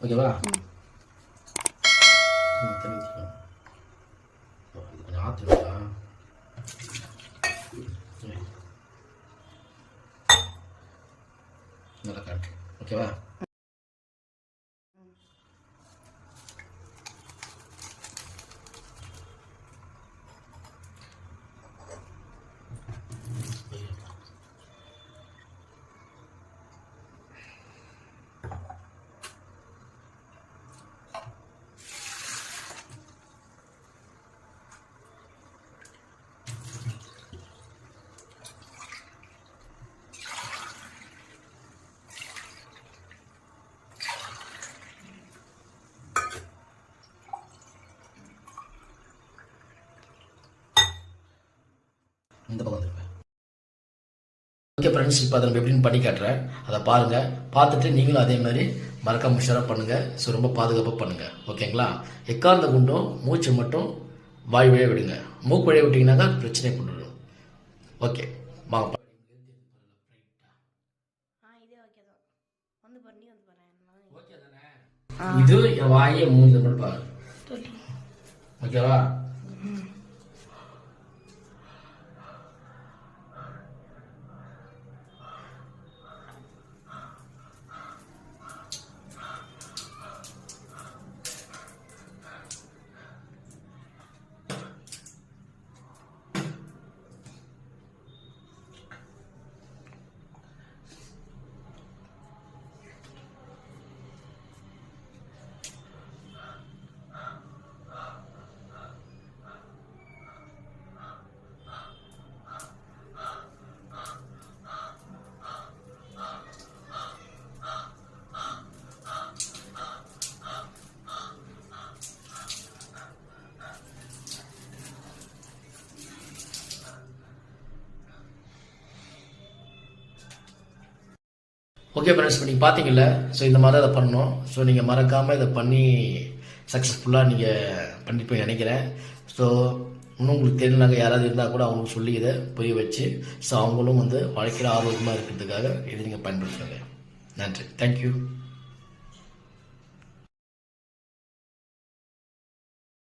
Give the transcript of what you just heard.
ஓகேவா கொஞ்சம் ஆற்றுங்களா நல்லா காட்டு ஓகேவா இந்த பக்கம் திரும்ப ஓகே ஃப்ரெண்ட்ஸ் இப்போ அதை நம்ம எப்படின்னு பண்ணி காட்டுறேன். அதை பாருங்கள் பார்த்துட்டு நீங்களும் அதே மாதிரி மறக்காம உஷாராக பண்ணுங்கள் ஸோ ரொம்ப பாதுகாப்பாக பண்ணுங்கள் ஓகேங்களா எக்கார்ந்த குண்டும் மூச்சு மட்டும் வாய் வழியாக விடுங்க. மூக்கு வழியாக விட்டிங்கனாக்கா பிரச்சனை பண்ணிடும் ஓகே வாங்க. இதே வாயை மூஞ்சி மட்டும் பாரு. ஓகேவா ஓகே ஃப்ரெண்ட்ஸ் இப்போ நீங்கள் பார்த்தீங்கல்ல ஸோ இந்த மாதிரி அதை பண்ணணும். ஸோ நீங்கள் மறக்காமல் இதை பண்ணி சக்ஸஸ்ஃபுல்லாக நீங்கள் பண்ணிட்டு நினைக்கிறேன். ஸோ இன்னும் உங்களுக்கு தெரிஞ்சாங்க யாராவது இருந்தால் கூட அவங்களுக்கு சொல்லி இதை புரிய வச்சு ஸோ அவங்களும் வந்து வாழ்க்கையில் ஆரோக்கியமாக இருக்கிறதுக்காக இதை நீங்கள் பயன்படுத்துங்க. நன்றி. தேங்க்யூ